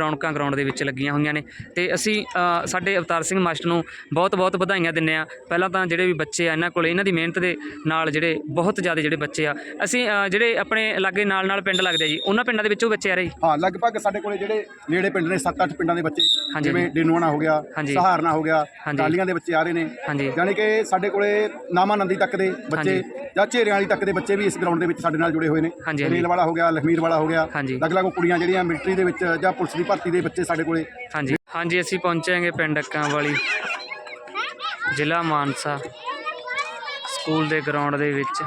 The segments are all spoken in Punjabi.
ਰੌਣਕਾਂ ਗਰਾਊਂਡ ਦੇ ਵਿੱਚ ਲੱਗੀਆਂ ਹੋਈਆਂ ਨੇ ਤੇ ਅਸੀਂ ਸਾਡੇ ਅਵਤਾਰ ਸਿੰਘ ਮਾਸਟਰ ਨੂੰ ਬਹੁਤ-ਬਹੁਤ ਵਧਾਈਆਂ ਦਿੰਨੇ ਆ ਪਹਿਲਾਂ ਤਾਂ ਜਿਹੜੇ ਵੀ ਬੱਚੇ ਆ ਇਹਨਾਂ ਕੋਲ ਇਹਨਾਂ ਦੀ ਮਿਹਨਤ ਦੇ ਨਾਲ ਜਿਹੜੇ ਬਹੁਤ ਜ਼ਿਆਦਾ ਜਿਹੜੇ ਬੱਚੇ ਆ ਅਸੀਂ ਜਿਹੜੇ ਆਪਣੇ ਲਾਗੇ ਨਾਲ-ਨਾਲ ਪਿੰਡ ਲੱਗਦੇ ਆ ਜੀ ਉਹਨਾਂ ਪਿੰਡਾਂ ਦੇ ਵਿੱਚੋਂ ਬੱਚੇ ਆ ਰਹੇ ਜੀ ਹਾਂ ਲਗਭਗ ਸਾਡੇ ਕੋਲੇ ਜਿਹੜੇ ਨੇੜੇ ਪਿੰਡ ਨੇ 7-8 ਪਿੰਡਾਂ ਦੇ ਬੱਚੇ। ਜਿਵੇਂ ਡਿਨੂਆਣਾ ਹੋ ਗਿਆ। ਸਹਾਰਨਾ ਹੋ ਗਿਆ। ਟਾਲੀਆਂ ਦੇ ਬੱਚੇ ਆ ਰਹੇ ਨੇ ਯਾਨੀ ਕਿ ਸਾਡੇ ਕੋਲੇ ਨਾਮਾਨੰਦੀ ਤੱਕ ਦੇ ਬੱਚੇ ਜਾਂ ਝੇਰਿਆਂ ਵਾਲੀ ਤੱਕ ਦੇ ਬੱਚੇ ਵੀ ਇਸ ਗਰਾਊਂਡ ਦੇ ਵਿੱਚ ਸਾਡੇ ਨਾਲ ਜੁੜੇ ਹੋਏ ਨੇ। ਹਾਂਜੀ, ਹਾਂਜੀ। ਰੇਲ ਵਾਲਾ ਹੋ ਗਿਆ ਲਖਮੀਰ ਵਾਲਾ ਹੋ ਗਿਆ। ਹਾਂਜੀ। ਅਲੱਗ-ਅਲੱਗ ਕੁੜੀਆਂ ਜਿਹੜੀਆਂ ਮਿਲਟਰੀ ਦੇ ਵਿੱਚ ਜਾਂ ਪੁਲਿਸ ਦੀ ਭਰਤੀ ਦੇ ਬੱਚੇ ਸਾਡੇ ਕੋਲੇ। ਹਾਂਜੀ। ਹਾਂਜੀ ਅਸੀਂ ਪਹੁੰਚਾਂਗੇ ਪਿੰਡ ਅੱਕਾਂ ਵਾਲੀ ਜ਼ਿਲ੍ਹਾ ਮਾਨਸਾ ਸਕੂਲ ਦੇ ਗਰਾਊਂਡ ਦੇ ਵਿੱਚ।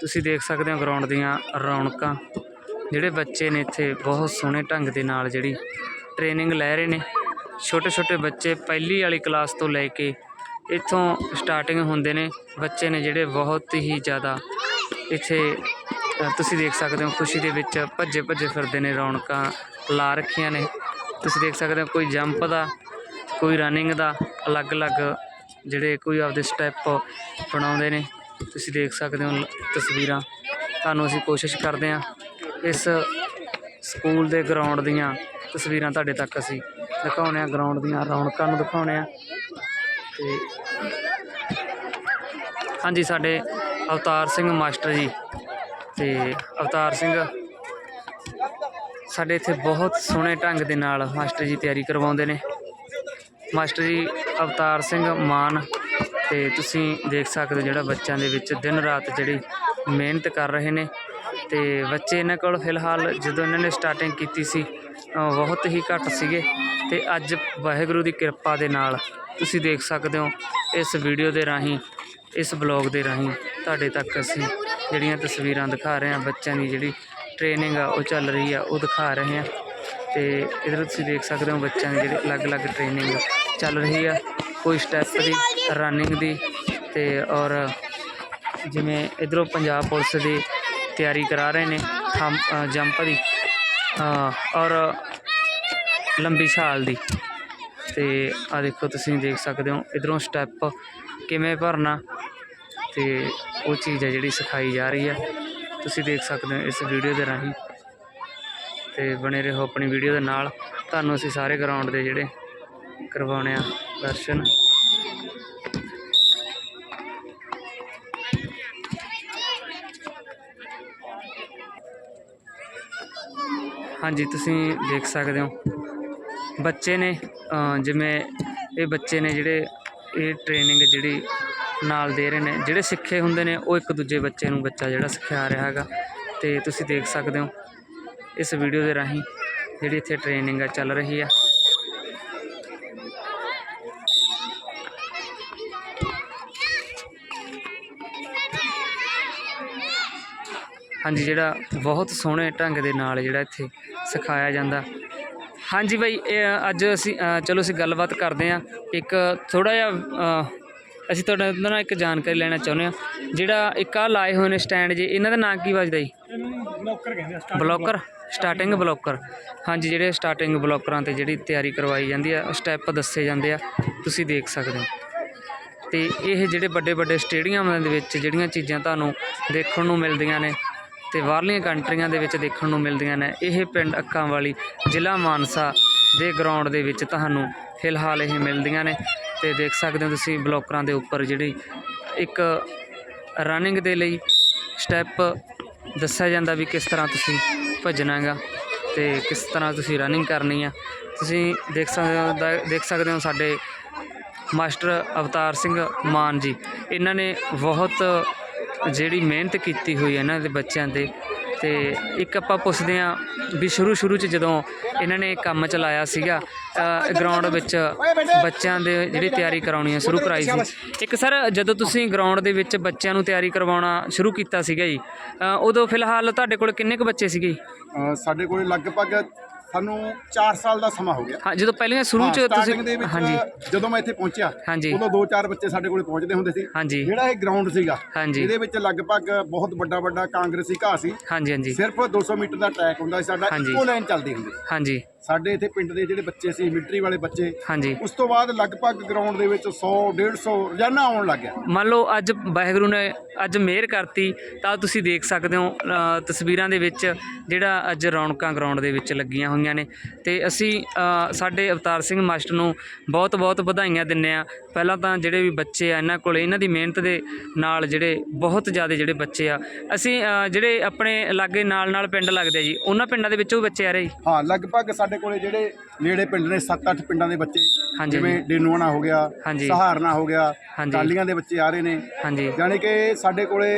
ਤੁਸੀਂ ਦੇਖ ਸਕਦੇ ਹੋ ਗਰਾਊਂਡ ਦੀਆਂ ਰੌਣਕਾਂ ਜਿਹੜੇ ਬੱਚੇ ਨੇ ਇੱਥੇ ਬਹੁਤ ਸੋਹਣੇ ਢੰਗ ਦੇ ਨਾਲ ਜਿਹੜੀ ਟ੍ਰੇਨਿੰਗ ਲੈ ਰਹੇ ਨੇ। ਛੋਟੇ ਛੋਟੇ ਬੱਚੇ ਪਹਿਲੀ ਵਾਲੀ ਕਲਾਸ ਤੋਂ ਲੈ ਕੇ ਇੱਥੋਂ ਸਟਾਰਟਿੰਗ ਹੁੰਦੇ ਨੇ। ਬੱਚੇ ਨੇ ਜਿਹੜੇ ਬਹੁਤ ਹੀ ਜ਼ਿਆਦਾ ਇੱਥੇ ਤੁਸੀਂ ਦੇਖ ਸਕਦੇ ਹੋ, ਖੁਸ਼ੀ ਦੇ ਵਿੱਚ ਭੱਜੇ ਭੱਜੇ ਫਿਰਦੇ ਨੇ, ਰੌਣਕਾਂ ਲਾ ਰੱਖੀਆਂ ਨੇ। ਤੁਸੀਂ ਦੇਖ ਸਕਦੇ ਹੋ, ਕੋਈ ਜੰਪ ਦਾ, ਕੋਈ ਰਨਿੰਗ ਦਾ ਅਲੱਗ-ਅਲੱਗ ਜਿਹੜੇ ਕੋਈ ਆਪਦੇ ਸਟੈਪ ਬਣਾਉਂਦੇ ਨੇ। ਤੁਸੀਂ ਦੇਖ ਸਕਦੇ ਹੋ ਤਸਵੀਰਾਂ। ਤੁਹਾਨੂੰ ਅਸੀਂ ਕੋਸ਼ਿਸ਼ ਕਰਦੇ ਹਾਂ, ਇਸ ਸਕੂਲ ਦੇ ਗਰਾਊਂਡ ਦੀਆਂ ਤਸਵੀਰਾਂ ਤੁਹਾਡੇ ਤੱਕ ਅਸੀਂ ਦਿਖਾਉਂਦੇ ਹਾਂ। ਗਰਾਊਂਡ ਦੀਆਂ ਰੌਣਕਾਂ ਨੂੰ ਦਿਖਾਉਂਦੇ ਹਾਂ। ਤੇ ਹਾਂਜੀ ਸਾਡੇ ਅਵਤਾਰ ਸਿੰਘ ਮਾਸਟਰ ਜੀ ਤੇ ਅਵਤਾਰ ਸਿੰਘ ਸਾਡੇ ਇੱਥੇ ਬਹੁਤ ਸੋਹਣੇ ਢੰਗ ਦੇ ਨਾਲ ਮਾਸਟਰ ਜੀ ਤਿਆਰੀ ਕਰਵਾਉਂਦੇ ਨੇ। ਮਾਸਟਰ ਜੀ ਅਵਤਾਰ ਸਿੰਘ ਮਾਨ ਤੇ ਤੁਸੀਂ ਦੇਖ ਸਕਦੇ ਹੋ ਜਿਹੜਾ ਬੱਚਿਆਂ ਦੇ ਵਿੱਚ ਦਿਨ ਰਾਤ ਜਿਹੜੀ ਮਿਹਨਤ ਕਰ ਰਹੇ ਨੇ ਤੇ ਬੱਚੇ ਇਹਨਾਂ ਕੋਲ ਫਿਲਹਾਲ ਜਦੋਂ ਇਹਨਾਂ ਨੇ ਸਟਾਰਟਿੰਗ ਕੀਤੀ ਸੀ ਅ, ਬਹੁਤ ਹੀ ਘੱਟ ਸੀਗੇ ਤੇ ਅੱਜ ਵਾਹਿਗੁਰੂ ਦੀ ਕਿਰਪਾ ਦੇ ਨਾਲ ਤੁਸੀਂ ਦੇਖ ਸਕਦੇ ਹੋ ਇਸ ਵੀਡੀਓ ਦੇ ਰਾਹੀਂ, ਇਸ ਬਲੌਗ ਦੇ ਰਾਹੀਂ ਤੁਹਾਡੇ ਤੱਕ ਅਸੀਂ ਜਿਹੜੀਆਂ ਤਸਵੀਰਾਂ ਦਿਖਾ ਰਹੇ ਹਾਂ, ਬੱਚਿਆਂ ਦੀ ਜਿਹੜੀ ਟ੍ਰੇਨਿੰਗ ਆ, ਉਹ ਚੱਲ ਰਹੀ ਆ, ਉਹ ਦਿਖਾ ਰਹੇ ਹਾਂ। ਤੇ ਇਧਰ ਤੁਸੀਂ ਦੇਖ ਸਕਦੇ ਹੋ ਬੱਚਿਆਂ ਦੀ ਜਿਹੜੀ ਅਲੱਗ-ਅਲੱਗ ਟ੍ਰੇਨਿੰਗ ਚੱਲ ਰਹੀ ਆ। ਕੋਈ ਸਟੈਪ ਦੀ ਰਨਿੰਗ ਦੀ ਤੇ ਔਰ ਜਿਵੇਂ ਇਧਰੋਂ ਪੰਜਾਬ ਪੁਲਿਸ ਦੀ ਤਿਆਰੀ ਕਰਾ ਰਹੇ ਨੇ ਥੰਮ ਜੰਪ ਦੀ ਔਰ ਲੰਬੀ ਛਾਲ ਦੀ। ਤੇ ਆ ਦੇਖੋ ਤੁਸੀਂ ਦੇਖ ਸਕਦੇ ਹੋ ਇਧਰੋਂ ਸਟੈਪ ਕਿਵੇਂ ਭਰਨਾ ਤੇ ਉਹ ਚੀਜ਼ ਹੈ ਜਿਹੜੀ ਸਿਖਾਈ ਜਾ ਰਹੀ ਹੈ। ਤੁਸੀਂ ਦੇਖ ਸਕਦੇ ਹੋ ਇਸ ਵੀਡੀਓ ਦੇ ਰਾਹੀਂ। ਤੇ ਬਣੇ ਰਹੋ ਆਪਣੀ ਵੀਡੀਓ ਦੇ ਨਾਲ। ਤੁਹਾਨੂੰ ਅਸੀਂ ਸਾਰੇ ਗਰਾਊਂਡ ਦੇ ਜਿਹੜੇ ਕਰਵਾਉਣੇ ਆ ਦਰਸ਼ਨ। ਹਾਂਜੀ, ਤੁਸੀਂ ਦੇਖ ਸਕਦੇ ਹੋ। ਬੱਚੇ ਨੇ ਜਿਵੇਂ ਇਹ ਬੱਚੇ ਨੇ ਜਿਹੜੇ ਇਹ ਟ੍ਰੇਨਿੰਗ ਜਿਹੜੀ ਨਾਲ ਦੇ ਰਹੇ ਨੇ, ਜਿਹੜੇ ਸਿੱਖੇ ਹੁੰਦੇ ਨੇ, ਉਹ ਇੱਕ ਦੂਜੇ ਬੱਚੇ ਨੂੰ ਬੱਚਾ ਜਿਹੜਾ ਸਿਖਾ ਰਿਹਾ ਹੈਗਾ। ਤੇ ਤੁਸੀਂ ਦੇਖ ਸਕਦੇ ਹੋ ਇਸ ਵੀਡੀਓ ਦੇ ਰਾਹੀਂ ਜਿਹੜੀ ਇੱਥੇ ਟ੍ਰੇਨਿੰਗ ਆ ਚੱਲ ਰਹੀ ਆ। ਹਾਂਜੀ, ਜਿਹੜਾ ਬਹੁਤ ਸੋਹਣੇ ਢੰਗ ਦੇ ਨਾਲ ਜਿਹੜਾ ਇੱਥੇ ਸਿਖਾਇਆ ਜਾਂਦਾ। ਹਾਂਜੀ ਬਾਈ ਇਹ ਅੱਜ ਅਸੀਂ ਚਲੋ ਅਸੀਂ ਗੱਲਬਾਤ ਕਰਦੇ ਹਾਂ। ਇੱਕ ਥੋੜਾ ਜਿਹਾ ਅਸੀਂ ਤੁਹਾਡੇ ਨਾਲ ਇੱਕ ਜਾਣਕਾਰੀ ਲੈਣਾ ਚਾਹੁੰਦੇ ਹਾਂ। ਜਿਹੜਾ ਇੱਕ ਆ ਲਾਏ ਹੋਏ ਨੇ ਸਟੈਂਡ ਜੀ ਇਹਨਾਂ ਦਾ ਨਾਂ ਕੀ ਵੱਜਦਾ ਜੀ? ਬਲੌਕਰ ਕਹਿੰਦੇ ਆ ਬਲੌਕਰ ਸਟਾਰਟਿੰਗ ਬਲੌਕਰ। ਹਾਂਜੀ ਜਿਹੜੇ ਸਟਾਰਟਿੰਗ ਬਲੌਕਰਾਂ ਤੇ ਜਿਹੜੀ ਤਿਆਰੀ ਕਰਵਾਈ ਜਾਂਦੀ ਆ ਸਟੈਪ ਦੱਸੇ ਜਾਂਦੇ ਆ। ਤੁਸੀਂ ਦੇਖ ਸਕਦੇ ਹੋ। ਤੇ ਇਹ ਜਿਹੜੇ ਵੱਡੇ ਵੱਡੇ ਸਟੇਡੀਅਮਾਂ ਦੇ ਵਿੱਚ ਜਿਹੜੀਆਂ ਚੀਜ਼ਾਂ ਤੁਹਾਨੂੰ ਦੇਖਣ ਨੂੰ ਮਿਲਦੀਆਂ ਨੇ ਤੇ ਬਾਹਰਲੀਆਂ ਕੰਟਰੀਆਂ ਦੇ ਵਿੱਚ ਦੇਖਣ ਨੂੰ ਮਿਲਦੀਆਂ ਨੇ। ਇਹ ਪਿੰਡ ਅੱਕਾਂ ਵਾਲੀ ਜ਼ਿਲ੍ਹਾ ਮਾਨਸਾ ਦੇ ਗਰਾਊਂਡ ਦੇ ਵਿੱਚ ਤੁਹਾਨੂੰ ਫਿਲਹਾਲ ਇਹ ਮਿਲਦੀਆਂ ਨੇ ਤੇ ਦੇਖ ਸਕਦੇ ਹੋ ਤੁਸੀਂ ਬਲੌਕਰਾਂ ਦੇ ਉੱਪਰ ਜਿਹੜੀ ਇੱਕ ਰਨਿੰਗ ਦੇ ਲਈ ਸਟੈਪ ਦੱਸਿਆ ਜਾਂਦਾ ਵੀ ਕਿਸ ਤਰ੍ਹਾਂ ਤੁਸੀਂ ਭੱਜਣਾ ਹੈਗਾ ਤੇ ਕਿਸ ਤਰ੍ਹਾਂ ਤੁਸੀਂ ਰਨਿੰਗ ਕਰਨੀ ਆ। ਤੁਸੀਂ ਦੇਖ ਸਕਦੇ ਹੋ ਦਾ- ਦੇਖ ਸਕਦੇ ਹੋ ਸਾਡੇ ਮਾਸਟਰ ਅਵਤਾਰ ਸਿੰਘ ਮਾਨ ਜੀ। ਇਹਨਾਂ ਨੇ ਬਹੁਤ ਜਿਹੜੀ ਮਿਹਨਤ ਕੀਤੀ ਹੋਈ ਇਹਨਾਂ ਦੇ ਬੱਚਿਆਂ ਦੇ ਤੇ ਇੱਕ ਆਪਾਂ ਪੁੱਛਦੇ ਹਾਂ ਵੀ ਸ਼ੁਰੂ ਸ਼ੁਰੂ ਚ ਜਦੋਂ ਇਹਨਾਂ ਨੇ ਕੰਮ ਚਲਾਇਆ ਸੀਗਾ ਗਰਾਊਂਡ ਵਿੱਚ ਬੱਚਿਆਂ ਦੇ ਜਿਹੜੀ ਤਿਆਰੀ ਕਰਾਉਣੀ ਹੈ ਸ਼ੁਰੂ ਕਰਾਈ ਸੀ। ਇੱਕ ਸਰ, ਜਦੋਂ ਤੁਸੀਂ ਗਰਾਊਂਡ ਦੇ ਵਿੱਚ ਬੱਚਿਆਂ ਨੂੰ ਤਿਆਰੀ ਕਰਵਾਉਣਾ ਸ਼ੁਰੂ ਕੀਤਾ ਸੀਗਾ ਜੀ ਉਦੋਂ ਫਿਲਹਾਲ ਤੁਹਾਡੇ ਕੋਲ ਕਿੰਨੇ ਕੁ ਬੱਚੇ ਸੀਗੇ ਸਾਡੇ ਕੋਲ ਲਗਭਗ ਸਾਨੂੰ 4 ਸਾਲ ਦਾ ਸਮਾਂ ਹੋ ਗਿਆ। ਹਾਂ ਜਦੋਂ ਪਹਿਲਾਂ ਸ਼ੁਰੂ ਚ ਤੁਸੀਂ starting ਦੇ ਵਿੱਚ ਹਾਂਜੀ। ਜਦੋਂ ਮੈਂ ਇੱਥੇ ਪਹੁੰਚਿਆ ਹਾਂਜੀ। ਉਦੋਂ ਦੋ ਚਾਰ ਬੱਚੇ ਸਾਡੇ ਕੋਲੇ ਪਹੁੰਚਦੇ ਹੁੰਦੇ ਸੀ। ਹਾਂਜੀ। ਜਿਹੜਾ ਇਹ ਗਰਾਊਂਡ ਸੀਗਾ ਹਾਂਜੀ। ਇਹਦੇ ਵਿੱਚ ਲਗਭਗ ਬਹੁਤ ਵੱਡਾ ਵੱਡਾ ਕਾਂਗਰਸੀ ਘਾਹ ਸੀ। ਹਾਂਜੀ ਹਾਂਜੀ। ਸਿਰਫ 200 ਮੀਟਰ ਦਾ ਟਰੈਕ ਹੁੰਦਾ ਸੀ ਸਾਡਾ ਹਾਂਜੀ। ਇੱਕੋ ਲਾਈਨ ਚੱਲਦੀ ਹੁੰਦੀ ਹਾਂਜੀ। ਸਾਡੇ ਇੱਥੇ ਪਿੰਡ ਦੇ ਜਿਹੜੇ ਬੱਚੇ ਸੀ ਮਿਲਟਰੀ ਵਾਲੇ ਬੱਚੇ ਹਾਂਜੀ। ਉਸ ਤੋਂ ਬਾਅਦ ਲਗਭਗ ਗਰਾਊਂਡ ਦੇ ਵਿੱਚ 100 150 ਰੋਜ਼ਾਨਾ ਆਉਣ ਲੱਗ ਗਿਆ। ਮੰਨ ਲਓ ਅੱਜ ਵਾਹਿਗੁਰੂ ਨੇ ਅੱਜ ਮਿਹਰ ਕਰਤੀ ਤਾਂ ਤੁਸੀਂ ਦੇਖ ਸਕਦੇ ਹੋ ਅ, ਤਸਵੀਰਾਂ ਦੇ ਵਿੱਚ ਜਿਹੜਾ ਅੱਜ ਰੌਣਕਾਂ ਗਰਾਊਂਡ ਦੇ ਵਿੱਚ ਲੱਗੀਆਂ ਹੋਈਆਂ ਨੇ। ਤੇ ਅਸੀਂ ਅ, ਸਾਡੇ ਅਵਤਾਰ ਸਿੰਘ ਮਾਸਟਰ ਨੂੰ ਬਹੁਤ ਬਹੁਤ ਵਧਾਈਆਂ ਦਿੰਨੇ ਆ ਪਹਿਲਾਂ ਤਾਂ ਜਿਹੜੇ ਵੀ ਬੱਚੇ ਆ ਇਹਨਾਂ ਕੋਲ ਇਹਨਾਂ ਦੀ ਮਿਹਨਤ ਦੇ ਨਾਲ ਜਿਹੜੇ ਬਹੁਤ ਜ਼ਿਆਦਾ ਜਿਹੜੇ ਬੱਚੇ ਆ ਅਸੀਂ ਅ, ਜਿਹੜੇ ਆਪਣੇ ਲਾਗੇ ਨਾਲ ਨਾਲ ਪਿੰਡ ਲੱਗਦੇ ਆ ਜੀ ਉਹਨਾਂ ਪਿੰਡਾਂ ਦੇ ਵਿੱਚੋਂ ਵੀ ਬੱਚੇ ਆ ਰਹੇ? ਜੀ ਹਾਂ ਲਗਭਗ ਸਾਡੇ ਕੋਲੇ ਜਿਹੜੇ ਨੇੜੇ ਪਿੰਡ ਨੇ 7-8 ਪਿੰਡਾਂ ਦੇ ਬੱਚੇ ਜਿਵੇਂ ਡੇਨੂਆਣਾ ਹੋ ਗਿਆ। ਸਹਾਰਨਾ ਹੋ ਗਿਆ। ਟਾਲੀਆਂ ਦੇ ਬੱਚੇ ਆ ਰਹੇ ਨੇ ਯਾਨੀ ਕਿ ਸਾਡੇ ਕੋਲੇ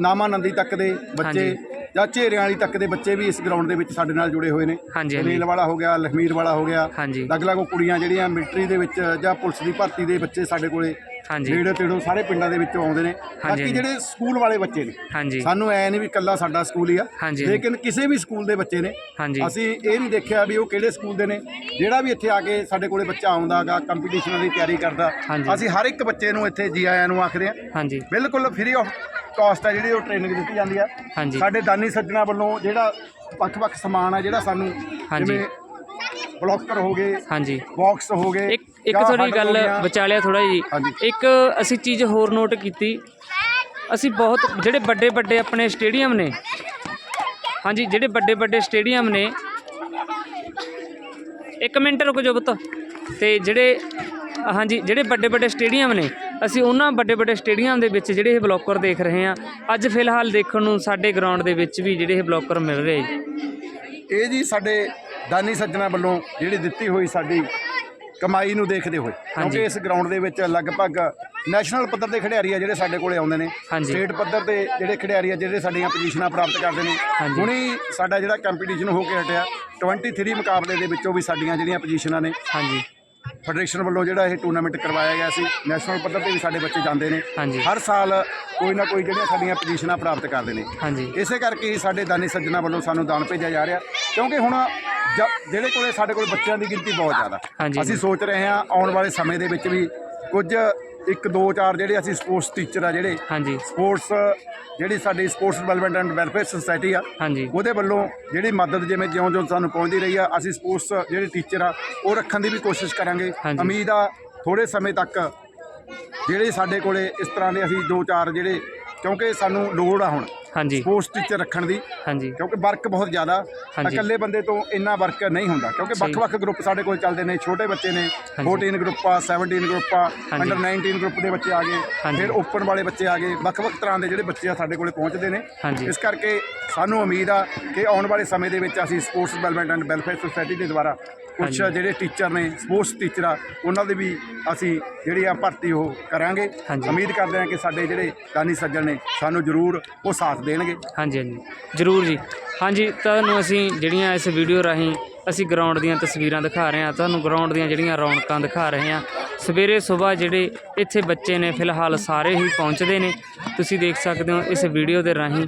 ਨਾਮਾਨੰਦੀ ਤੱਕ ਦੇ ਬੱਚੇ। ਜਾਂ ਝੇਰਿਆਂ ਵਾਲੀ ਤੱਕ ਦੇ ਬੱਚੇ ਵੀ ਇਸ ਗਰਾਊਂਡ ਦੇ ਵਿੱਚ ਸਾਡੇ ਨਾਲ ਜੁੜੇ ਹੋਏ ਨੇ। ਜਲੀਲ ਵਾਲਾ ਹੋ ਗਿਆ ਲਖਮੀਰ ਵਾਲਾ ਹੋ ਗਿਆ। ਅਲੱਗ-ਅਲੱਗ ਕੁੜੀਆਂ ਜਿਹੜੀਆਂ ਮਿਲਟਰੀ ਦੇ ਵਿੱਚ ਜਾਂ ਪੁਲਿਸ ਦੀ ਭਰਤੀ ਦੇ ਬੱਚੇ ਸਾਡੇ ਕੋਲੇ ਹਾਂਜੀ ਨੇੜੇ ਤੇੜੋਂ ਸਾਰੇ ਪਿੰਡਾਂ ਦੇ ਵਿੱਚੋਂ ਆਉਂਦੇ ਨੇ ਬਾਕੀ। ਜਿਹੜੇ ਸਕੂਲ ਵਾਲੇ ਬੱਚੇ ਨੇ ਹਾਂਜੀ ਸਾਨੂੰ ਐ ਨਹੀਂ ਵੀ ਕੱਲਾ ਸਾਡਾ ਸਕੂਲ ਹੀ ਆ। ਲੇਕਿਨ ਕਿਸੇ ਵੀ ਸਕੂਲ ਦੇ ਬੱਚੇ ਨੇ ਅਸੀਂ ਇਹ ਨਹੀਂ ਦੇਖਿਆ ਵੀ ਉਹ ਕਿਹੜੇ ਸਕੂਲ ਦੇ ਨੇ ਜਿਹੜਾ ਵੀ ਇੱਥੇ ਆ ਕੇ ਸਾਡੇ ਕੋਲੇ ਬੱਚਾ ਆਉਂਦਾਗਾ ਕੰਪੀਟੀਸ਼ਨਾਂ ਦੀ ਤਿਆਰੀ ਕਰਦਾ। ਅਸੀਂ ਹਰ ਇੱਕ ਬੱਚੇ ਨੂੰ ਇੱਥੇ ਜੀ ਆਇਆਂ ਨੂੰ ਆਖਦੇ ਆ ਹਾਂਜੀ ਬਿਲਕੁਲ ਫ੍ਰੀ ਆਫ ਕਾਸਟ ਹੈ ਜਿਹੜੀ ਉਹ ਟ੍ਰੇਨਿੰਗ ਦਿੱਤੀ ਜਾਂਦੀ ਆ ਹਾਂਜੀ। ਸਾਡੇ ਦਾਨੀ ਸੱਜਣਾ ਵੱਲੋਂ ਜਿਹੜਾ ਵੱਖ-ਵੱਖ ਸਮਾਨ ਆ ਜਿਹੜਾ ਸਾਨੂੰ। ਜਿਵੇਂ ਬਲੌਕਰ ਹੋ ਗਏ ਹਾਂਜੀ। ਬਾਕਸ ਹੋ ਗਏ ਇੱਕ ਇੱਕ ਜਾਂ ਹੱਡ ਗੱਲ ਹੋ ਗਈਆਂ। ਵਿਚਾਲਿਆ ਥੋੜਾ ਜੀ। ਹਾਂਜੀ। ਇੱਕ ਅਸੀਂ ਚੀਜ਼ ਹੋਰ ਨੋਟ ਕੀਤੀ। ਅਸੀਂ ਬਹੁਤ ਜਿਹੜੇ ਵੱਡੇ ਵੱਡੇ ਆਪਣੇ ਸਟੇਡੀਅਮ ਨੇ ਹਾਂਜੀ ਜਿਹੜੇ ਵੱਡੇ ਵੱਡੇ ਸਟੇਡੀਅਮ ਨੇ ਇੱਕ ਮਿੰਟ ਰੁਕ ਜਾਓ ਪੁੱਤ। ਤੇ ਜਿਹੜੇ ਹਾਂਜੀ ਜਿਹੜੇ ਵੱਡੇ ਵੱਡੇ ਸਟੇਡੀਅਮ ਨੇ ਅਸੀਂ ਉਹਨਾਂ ਵੱਡੇ ਵੱਡੇ ਸਟੇਡੀਅਮ ਦੇ ਵਿੱਚ ਜਿਹੜੇ ਇਹ ਬਲੌਕਰ ਦੇਖ ਰਹੇ ਹਾਂ ਅੱਜ ਫਿਲਹਾਲ ਦੇਖਣ ਨੂੰ ਸਾਡੇ ਗਰਾਊਂਡ ਦੇ ਵਿੱਚ ਵੀ ਜਿਹੜੇ ਇਹ ਬਲੌਕਰ ਮਿਲ ਰਹੇ। ਜੀ ਇਹ ਜੀ ਸਾਡੇ ਦਾਨੀ ਸੱਜਣਾ ਵੱਲੋਂ ਜਿਹੜੀ ਦਿੱਤੀ ਹੋਈ ਸਾਡੀ ਕਮਾਈ ਨੂੰ ਦੇਖਦੇ ਹੋਏ ਕਿਉਂਕਿ ਇਸ ਗਰਾਊਂਡ ਦੇ ਵਿੱਚ ਲਗਭਗ ਨੈਸ਼ਨਲ ਪੱਧਰ ਦੇ ਖਿਡਾਰੀ ਆ ਜਿਹੜੇ ਸਾਡੇ ਕੋਲੇ ਆਉਂਦੇ ਨੇ। ਸਟੇਟ ਪੱਧਰ ਤੇ ਜਿਹੜੇ ਖਿਡਾਰੀ ਆ ਜਿਹੜੇ ਸਾਡੀਆਂ ਪੋਜੀਸ਼ਨਾਂ ਪ੍ਰਾਪਤ ਕਰਦੇ ਨੇ। ਹੁਣੀ ਸਾਡਾ ਜਿਹੜਾ ਕੰਪੀਟੀਸ਼ਨ ਹੋ ਕੇ ਹਟਿਆ 23 ਮੁਕਾਬਲੇ ਦੇ ਵਿੱਚੋਂ ਵੀ ਸਾਡੀਆਂ ਜਿਹੜੀਆਂ ਪੋਜੀਸ਼ਨਾਂ ਨੇ ਹਾਂਜੀ ਫੈਡਰੇਸ਼ਨ ਵੱਲੋਂ ਜਿਹੜਾ ਇਹ ਟੂਰਨਾਮੈਂਟ ਕਰਵਾਇਆ ਗਿਆ ਸੀ ਨੈਸ਼ਨਲ ਪੱਧਰ ਤੇ ਵੀ ਸਾਡੇ ਬੱਚੇ ਜਾਂਦੇ ਨੇ ਹਾਂਜੀ। ਹਰ ਸਾਲ ਕੋਈ ਨਾ ਕੋਈ ਜਿਹੜੀਆਂ ਸਾਡੀਆਂ ਪੋਜੀਸ਼ਨਾਂ ਪ੍ਰਾਪਤ ਕਰਦੇ ਨੇ ਹਾਂਜੀ ਇਸੇ ਕਰਕੇ ਹੀ ਸਾਡੇ ਦਾਨੀ ਸੱਜਣਾ ਵੱਲੋਂ ਸਾਨੂੰ ਦਾਨ ਭੇਜਿਆ ਜਾ ਰਿਹਾ ਕਿਉਂਕਿ ਹੁਣ ਜ- ਜਿਹੜੇ ਕੋਲੇ ਸਾਡੇ ਕੋਲ ਬੱਚਿਆਂ ਦੀ ਗਿਣਤੀ ਬਹੁਤ ਜ਼ਿਆਦਾ ਹਾਂਜੀ। ਅਸੀਂ ਸੋਚ ਰਹੇ ਹਾਂ ਆਉਣ ਵਾਲੇ ਸਮੇਂ ਦੇ ਵਿੱਚ ਵੀ ਕੁਝ ਇੱਕ ਦੋ ਚਾਰ ਜਿਹੜੇ ਅਸੀਂ ਸਪੋਰਟਸ ਟੀਚਰ ਆ ਜਿਹੜੇ ਹਾਂਜੀ। ਸਪੋਰਟਸ ਜਿਹੜੀ ਸਾਡੀ sports development and welfare society ਆ ਹਾਂਜੀ। ਉਹਦੇ ਵੱਲੋਂ ਜਿਹੜੀ ਮਦਦ ਜਿਵੇਂ ਜਿਉਂ-ਜਿਉਂ ਸਾਨੂੰ ਪਹੁੰਚਦੀ ਰਹੀ ਆ ਅਸੀਂ ਸਪੋਰਟਸ ਜਿਹੜੇ ਟੀਚਰ ਆ ਉਹ ਰੱਖਣ ਦੀ ਵੀ ਕੋਸ਼ਿਸ਼ ਕਰਾਂਗੇ। ਹਾਂਜੀ। ਉਮੀਦ ਆ ਥੋੜੇ ਸਮੇਂ ਤੱਕ ਜਿਹੜੇ ਸਾਡੇ ਕੋਲੇ ਇਸ ਤਰ੍ਹਾਂ ਦੇ ਅਸੀਂ ਦੋ ਚਾਰ ਜਿਹੜੇ ਕਿਉਂਕਿ ਸਾਨੂੰ ਲੋੜ ਆ ਹੁਣ। ਹਾਂਜੀ ਸਪੋਰਟਸ ਟੀਚਰ ਰੱਖਣ ਦੀ ਹਾਂਜੀ ਕਿਉਂਕਿ ਵਰਕ ਬਹੁਤ ਜ਼ਿਆਦਾ ਹਾਂਜੀ। ਇਕੱਲੇ ਬੰਦੇ ਤੋਂ ਇੰਨਾ ਵਰਕ ਨਹੀਂ ਹੁੰਦਾ ਕਿਉਂਕਿ ਸਹੀ। ਵੱਖ-ਵੱਖ ਗਰੁੱਪ ਸਾਡੇ ਕੋਲ ਚੱਲਦੇ ਨੇ ਛੋਟੇ ਬੱਚੇ ਨੇ ਹਾਂਜੀ। 14 ਗਰੁੱਪ ਆ 17 ਗਰੁੱਪ ਆ ਹਾਂਜੀ। ਅੰਡਰ 19 ਗਰੁੱਪ ਦੇ ਬੱਚੇ ਆ ਗਏ ਹਾਂਜੀ। ਫਿਰ ਓਪਨ ਵਾਲੇ ਬੱਚੇ ਆ ਗਏ ਵੱਖ-ਵੱਖ ਤਰ੍ਹਾਂ ਦੇ ਜਿਹੜੇ ਬੱਚੇ ਆ ਸਾਡੇ ਕੋਲੇ ਪਹੁੰਚਦੇ ਨੇ ਹਾਂਜੀ। ਇਸ ਕਰਕੇ ਸਾਨੂੰ ਉਮੀਦ ਆ ਕਿ ਆਉਣ ਵਾਲੇ ਸਮੇਂ ਦੇ ਵਿੱਚ ਅਸੀਂ sports development and welfare society ਦੇ ਦੁਆਰਾ ਕੁਝ। ਜਿਹੜੇ ਟੀਚਰ ਨੇ ਸਪੋਰਟਸ ਟੀਚਰ ਆ ਉਹਨਾਂ ਦੇ ਵੀ ਅਸੀਂ ਜਿਹੜੀ ਆ ਭਰਤੀ ਉਹ ਕਰਾਂਗੇ। ਉਮੀਦ ਕਰਦੇ ਹਾਂ ਕਿ ਸਾਡੇ ਜਿਹੜੇ ਦਾਨੀ ਸੱਜਣ ਨੇ ਸਾਨੂੰ ਜ਼ਰੂਰ ਉਹ ਸਾਥ ਦੇਣਗੇ। ਹਾਂਜੀ ਹਾਂਜੀ। ਜ਼ਰੂਰ ਜੀ। ਹਾਂਜੀ ਤੁਹਾਨੂੰ ਅਸੀਂ ਜਿਹੜੀਆਂ ਇਸ ਵੀਡੀਓ ਰਾਹੀਂ ਅਸੀਂ ਗਰਾਊਂਡ ਦੀਆਂ ਤਸਵੀਰਾਂ ਦਿਖਾ ਰਹੇ ਹਾਂ ਤੁਹਾਨੂੰ ਗਰਾਊਂਡ ਦੀਆਂ ਜਿਹੜੀਆਂ ਰੌਣਕਾਂ ਦਿਖਾ ਰਹੇ ਹਾਂ। ਸਵੇਰੇ ਸਵੇਰ ਜਿਹੜੇ ਇੱਥੇ ਬੱਚੇ ਨੇ ਫਿਲਹਾਲ ਸਾਰੇ ਹੀ ਪਹੁੰਚਦੇ ਨੇ। ਤੁਸੀਂ ਦੇਖ ਸਕਦੇ ਹੋ ਇਸ ਵੀਡੀਓ ਦੇ ਰਾਹੀਂ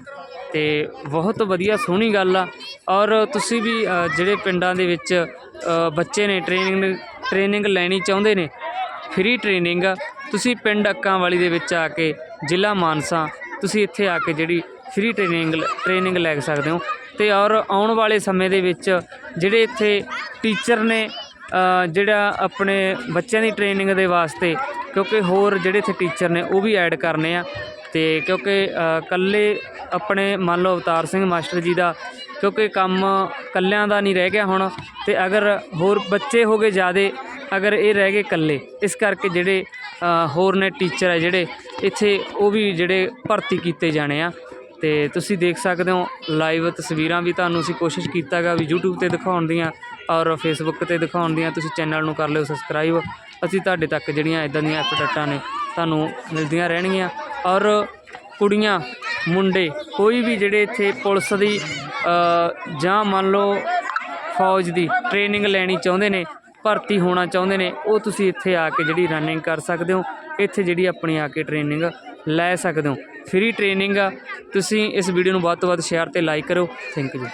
ਤੇ ਬਹੁਤ ਵਧੀਆ ਸੋਹਣੀ ਗੱਲ ਆ। ਔਰ ਤੁਸੀਂ ਵੀ ਜਿਹੜੇ ਪਿੰਡਾਂ ਦੇ ਵਿੱਚ ਬੱਚੇ ਨੇ ਟ੍ਰੇਨਿੰਗ ਟ੍ਰੇਨਿੰਗ ਲੈਣੀ ਚਾਹੁੰਦੇ ਨੇ ਫ੍ਰੀ ਟ੍ਰੇਨਿੰਗ ਤੁਸੀਂ ਪਿੰਡ ਅੱਕਾਂ ਵਾਲੀ ਦੇ ਵਿੱਚ ਆ ਕੇ ਜ਼ਿਲ੍ਹਾ ਮਾਨਸਾ, ਤੁਸੀਂ ਇੱਥੇ ਆ ਕੇ ਜਿਹੜੀ ਫ੍ਰੀ ਟ੍ਰੇਨਿੰਗ ਟ੍ਰੇਨਿੰਗ ਲੈ ਸਕਦੇ ਹੋ। ਤੇ ਔਰ ਆਉਣ ਵਾਲੇ ਸਮੇਂ ਦੇ ਵਿੱਚ ਜਿਹੜੇ ਇੱਥੇ ਟੀਚਰ ਨੇ ਜਿਹੜਾ ਆਪਣੇ ਬੱਚਿਆਂ ਦੀ ਟ੍ਰੇਨਿੰਗ ਦੇ ਵਾਸਤੇ, ਕਿਉਂਕਿ ਹੋਰ ਜਿਹੜੇ ਇੱਥੇ ਟੀਚਰ ਨੇ, ਉਹ ਵੀ ਐਡ ਕਰਨੇ ਆ। ਅਤੇ ਕਿਉਂਕਿ ਇਕੱਲੇ ਆਪਣੇ ਮੰਨ ਲਓ ਅਵਤਾਰ ਸਿੰਘ ਮਾਸਟਰ ਜੀ ਦਾ ਕਿਉਂਕਿ ਕੰਮ ਇਕੱਲਿਆਂ ਦਾ ਨਹੀਂ ਰਹਿ ਗਿਆ ਹੁਣ ਅਤੇ ਅਗਰ ਹੋਰ ਬੱਚੇ ਹੋ ਗਏ ਜ਼ਿਆਦਾ, ਅਗਰ ਇਹ ਰਹਿ ਗਏ ਇਕੱਲੇ ਇਸ ਕਰਕੇ ਜਿਹੜੇ ਹੋਰ ਨੇ ਟੀਚਰ ਆ ਜਿਹੜੇ, ਇੱਥੇ ਉਹ ਵੀ ਜਿਹੜੇ ਭਰਤੀ ਕੀਤੇ ਜਾਣੇ ਆ। ਅਤੇ ਤੁਸੀਂ ਦੇਖ ਸਕਦੇ ਹੋ ਲਾਈਵ ਤਸਵੀਰਾਂ ਵੀ ਤੁਹਾਨੂੰ ਅਸੀਂ ਕੋਸ਼ਿਸ਼ ਕੀਤਾਗਾ ਵੀ YouTube ਤੇ ਦਿਖਾਉਣ ਦੀਆਂ ਔਰ Facebook ਤੇ ਦਿਖਾਉਣ ਦੀਆਂ। ਤੁਸੀਂ ਚੈਨਲ ਨੂੰ ਕਰ ਲਿਓ ਸਬਸਕ੍ਰਾਈਬ ਅਸੀਂ ਤੁਹਾਡੇ ਤੱਕ ਜਿਹੜੀਆਂ ਇਦਾਂ ਦੀਆਂ ਅਪਡੇਟਾਂ ਨੇ, ਤੁਹਾਨੂੰ ਮਿਲਦੀਆਂ ਰਹਿਣਗੀਆਂ। ਔਰ ਕੁੜੀਆਂ, ਮੁੰਡੇ, ਕੋਈ ਵੀ ਜਿਹੜੇ ਇੱਥੇ ਪੁਲਿਸ ਦੀ ਜਾਂ ਮੰਨ ਲਓ ਫੌਜ ਦੀ ਟ੍ਰੇਨਿੰਗ ਲੈਣੀ ਚਾਹੁੰਦੇ ਨੇ, ਭਰਤੀ ਹੋਣਾ ਚਾਹੁੰਦੇ ਨੇ, ਉਹ ਤੁਸੀਂ ਇੱਥੇ ਆ ਕੇ ਜਿਹੜੀ ਰਨਿੰਗ ਕਰ ਸਕਦੇ ਹੋ। ਇੱਥੇ ਜਿਹੜੀ ਆਪਣੀ ਆ ਕੇ ਟ੍ਰੇਨਿੰਗ ਲੈ ਸਕਦੇ ਹੋ। ਫ੍ਰੀ ਟ੍ਰੇਨਿੰਗ ਆ। ਤੁਸੀਂ ਇਸ ਵੀਡੀਓ ਨੂੰ ਵੱਧ ਤੋਂ ਵੱਧ ਸ਼ੇਅਰ ਤੇ ਲਾਈਕ ਕਰੋ ਥੈਂਕ ਯੂ